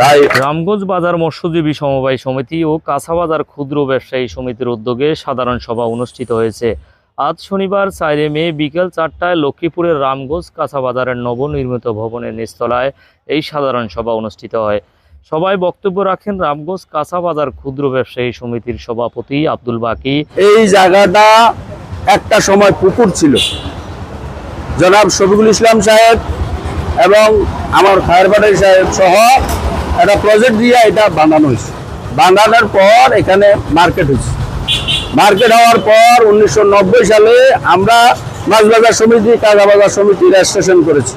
রামগঞ্জ বাজার মৎস্যজীবী সমবায় সমিতি ও কাঁচাবাজার ক্ষুদ্র ব্যবসায়ী সমিতির উদ্যোগে সাধারণ সভা অনুষ্ঠিত হয়েছে। আজ শনিবার চারে মে বিকেল চারটায় লক্ষ্মীপুরের রামগঞ্জ কাঁচাবাজারের নবনির্মিত ভবনের নিচতলায় এই সাধারণ সভা অনুষ্ঠিত হয়। সবাই বক্তব্য রাখেন রামগঞ্জ কাঁচাবাজার ক্ষুদ্র ব্যবসায়ী সমিতির সভাপতি আব্দুল বাকি। এই জায়গাটা একটা সময় পুকুর ছিল। জনাব শফিকুল ইসলাম সাহেব এবং আমার খায়েরবাড়ি সাহেব সহ একটা প্রজেক্ট দিয়ে এটা বানানো হয়েছে। বানানোর পর এখানে মার্কেট হয়েছে। মার্কেট হওয়ার পর উনিশশো নব্বই সালে আমরা মাছবাজার সমিতি কাজাবাজার সমিতি রেজিস্ট্রেশন করেছি।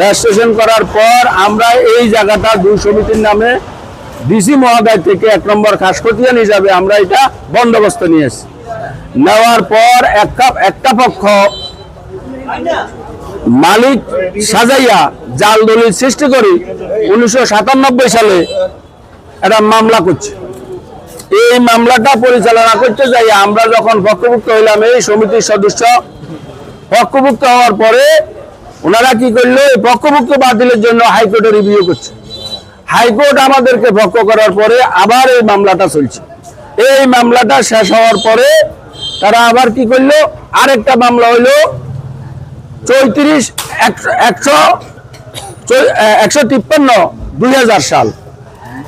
রেজিস্ট্রেশন করার পর আমরা এই জায়গাটা দুই সমিতির নামে ডিসি মহোদয় থেকে এক নম্বর খাসকতিয়ান হিসাবে আমরা এটা বন্দোবস্ত নিয়েছি। নেওয়ার পর একটা একটা পক্ষ মালিক সাজাইয়া জাল দলিল সৃষ্টি করে উনিশশো সাতানব্বই সালে একটা মামলা করছে। এই মামলাটা পরিচালনা করতে যাই আমরা যখন পক্ষভুক্ত হইলাম, এই সমিতির সদস্য পক্ষভুক্ত হওয়ার পরে ওনারা কি করল, এই পক্ষভুক্ত বাতিলের জন্য হাইকোর্টে রিভিউ করছে। হাইকোর্ট আমাদেরকে পক্ষ করার পরে আবার এই মামলাটা চলছে। এই মামলাটা শেষ হওয়ার পরে তারা আবার কি করল, আরেকটা মামলা হইল চৌত্রিশ, একশো একশো তিপ্পান্ন, দুই হাজার সাল।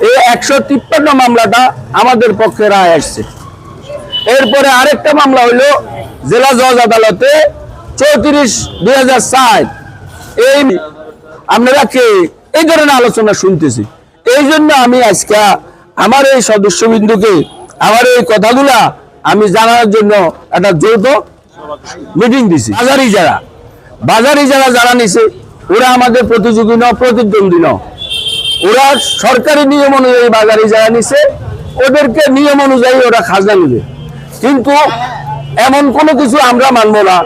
এই একশো তিপ্পান্ন মামলাটা আমাদের পক্ষে রায় আসছে। এরপরে আরেকটা মামলা হইল জেলা জজ আদালতে চৌত্রিশ, দুই হাজার সাত এই আপনারা কে এই ধরনের আলোচনা শুনতেছি? এই জন্য আমি আজকে আমার এই সদস্যবিন্দুকে, আমার এই কথাগুলা আমি জানার জন্য একটা যৌথ মিটিং দিছি। বাজারি যারা বাজারি যারা যারা নিছে, ওরা আমাদের প্রতিযোগী ন প্রতিদ্বন্দ্বী ন ওরা সরকারি নিয়ম অনুযায়ী বাজারে যারা নিছে, ওদেরকে নিয়ম অনুযায়ী ওরা খাজনা নিবে। কিন্তু এমন কোনো কিছু আমরা মানব না।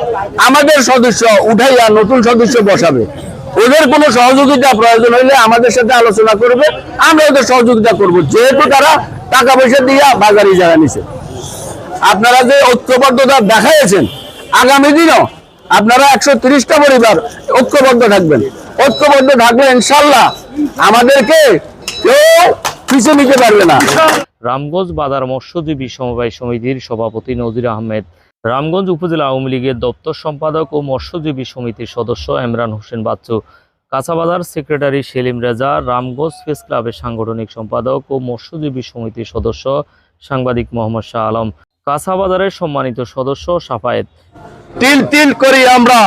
আমাদের সদস্য উঠাইয়া নতুন সদস্য বসাবে। ওদের কোনো সহযোগিতা প্রয়োজন হইলে আমাদের সাথে আলোচনা করবে। আমরা ওদের সহযোগিতা করব। যেহেতু তারা টাকা পয়সা দিয়া বাজারে যারা নিছে। আপনারা যে ঐক্যবদ্ধতা দেখাইছেন আগামী দিনও আপনারা একশো তিরিশটা পরিবার ঐক্যবদ্ধ থাকবেন। ঐক্যবদ্ধ থাকলে ইনশাল্লাহ আমাদেরকে কেউ পিছিয়ে নিতে পারবে না। রামগঞ্জ বাজার মৎস্যজীবী সমবায় সমিতির সভাপতি নজির আহমেদ, রামগঞ্জ উপজেলা আওয়ামী লীগের দপ্তর সম্পাদক ও মৎস্যজীবী সমিতির সদস্য এমরান হোসেন বাচ্চু, কাঁচাবাজার সেক্রেটারি সেলিম রেজা, রামগঞ্জ প্রেস ক্লাবের সাংগঠনিক সম্পাদক ও মৎস্যজীবী সমিতির সদস্য সাংবাদিক মোহাম্মদ শাহ আলম, কাঁচাবাজারের সম্মানিত সদস্য সাফায়েত। তিল তিল করি আমরা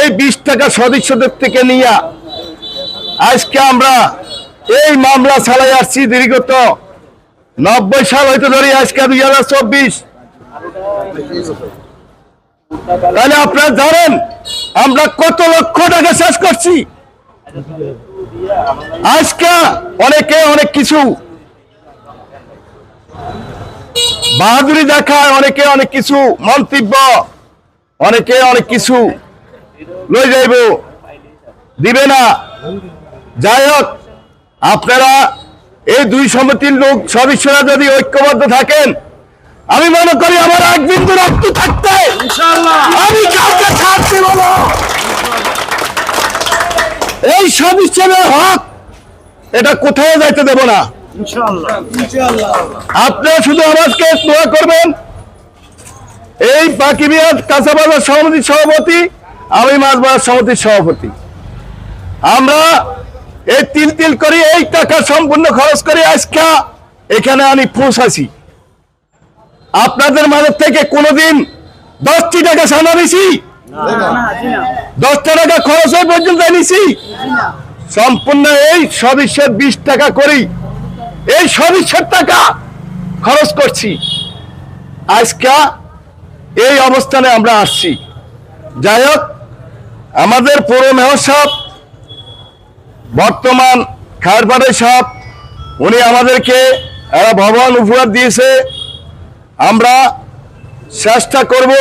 এই বিশ টাকা সদস্যদের থেকে নিয়ে আজকে আমরা এই মামলা চালাই আসছি দীর্ঘত। নব্বই সাল হয়তো ধরি আজকে দুই হাজার চব্বিশ। তাহলে আপনারা জানেন, আমরা কত লক্ষ টাকা শেষ করছি। আজকে অনেকে অনেক কিছু। বাহাদুরি দেখায় অনেকে অনেক কিছু মন্তব্য। অনেকে অনেক কিছু লই যাইব। দিবে না। যাই হোক আপনারা এই দুই সমিতির লোক সদস্যরা যদি ঐক্যবদ্ধ থাকেন আমি মনে করি আমার এক বিন্দু রক্ত থাকতে আমি কাউকে ছাড় দেব না। এই সদস্যদের হক এটা কোথাও যাইতে দেব না। আপনারা শুধু আমাকে দোয়া করবেন। এই বাকি বিহার কাঁচাবাজার সমিতির সভাপতি আমি মাছবাজার সমিতির সভাপতি। আমরা এই তিল তিল করে এই টাকা সম্পূর্ণ খরচ করে আজকে এখানে আমি পৌঁছাছি আপনাদের মাঝে থেকে কোনোদিন দশটি টাকা সানা নিছি দশটা টাকা খরচ হয়ে পর্যন্ত নিছি সম্পূর্ণ এই সদস্যের বিশ টাকা করি এই সদস্যের টাকা খরচ করছি। আজকে এই অবস্থানে আমরা আসছি। যাই হোক, আমাদের পৌর মেয়র বর্তমান খায়রপাড়ের সাহেব, উনি আমাদেরকে একটা ভবন উপহার দিয়েছে। আমরা চেষ্টা করব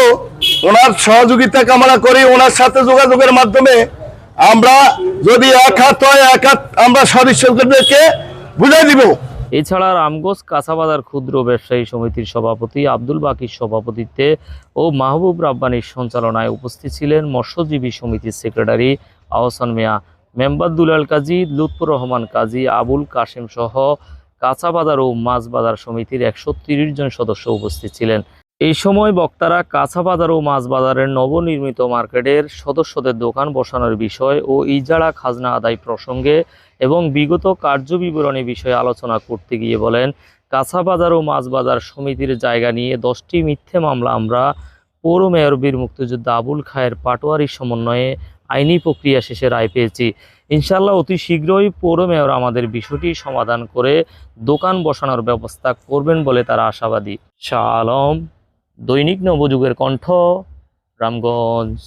ওনার সহযোগিতা কামনা করি, ওনার সাথে যোগাযোগের মাধ্যমে আমরা যদি এক হাত হয়, এক হাত আমরা সদস্যদেরকে বুঝাই দিব। এছাড়া রামগোস কাঁচাবাজার ক্ষুদ্র ব্যবসায়ী সমিতির সভাপতি আব্দুল বাকির সভাপতিত্বে ও মাহবুব রাব্বানির সঞ্চালনায় উপস্থিত ছিলেন মৎস্যজীবী সমিতির সেক্রেটারি আহসান মিয়া, মেম্বার দুলাল কাজী, লুৎফুর রহমান কাজী, আবুল কাশেম সহ কাঁচাবাজার ও মাছ বাজার সমিতির একশো জন সদস্য উপস্থিত ছিলেন। এই সময় বক্তারা কাঁচা বাজার ও মাছ বাজারের নবনির্মিত মার্কেটের সদস্যদের দোকান বসানোর বিষয় ও ইজারা খাজনা আদায় প্রসঙ্গে এবং বিগত কার্য বিবরণী বিষয়ে আলোচনা করতে গিয়ে বলেন, কাঁচা বাজার ও মাছ বাজার সমিতির জায়গা নিয়ে দশটি মিথ্যে মামলা আমরা পৌর মেয়র বীর মুক্তিযোদ্ধা আবুল খায়ের পাটোয়ারির সমন্বয়ে আইনি প্রক্রিয়া শেষে রায় পেয়েছি। ইনশাল্লাহ অতি শীঘ্রই পৌর মেয়র আমাদের বিষয়টি সমাধান করে দোকান বসানোর ব্যবস্থা করবেন বলে তারা আশাবাদী। শাহ আলম দৈনিক নবযুগের কণ্ঠ রামগঞ্জ।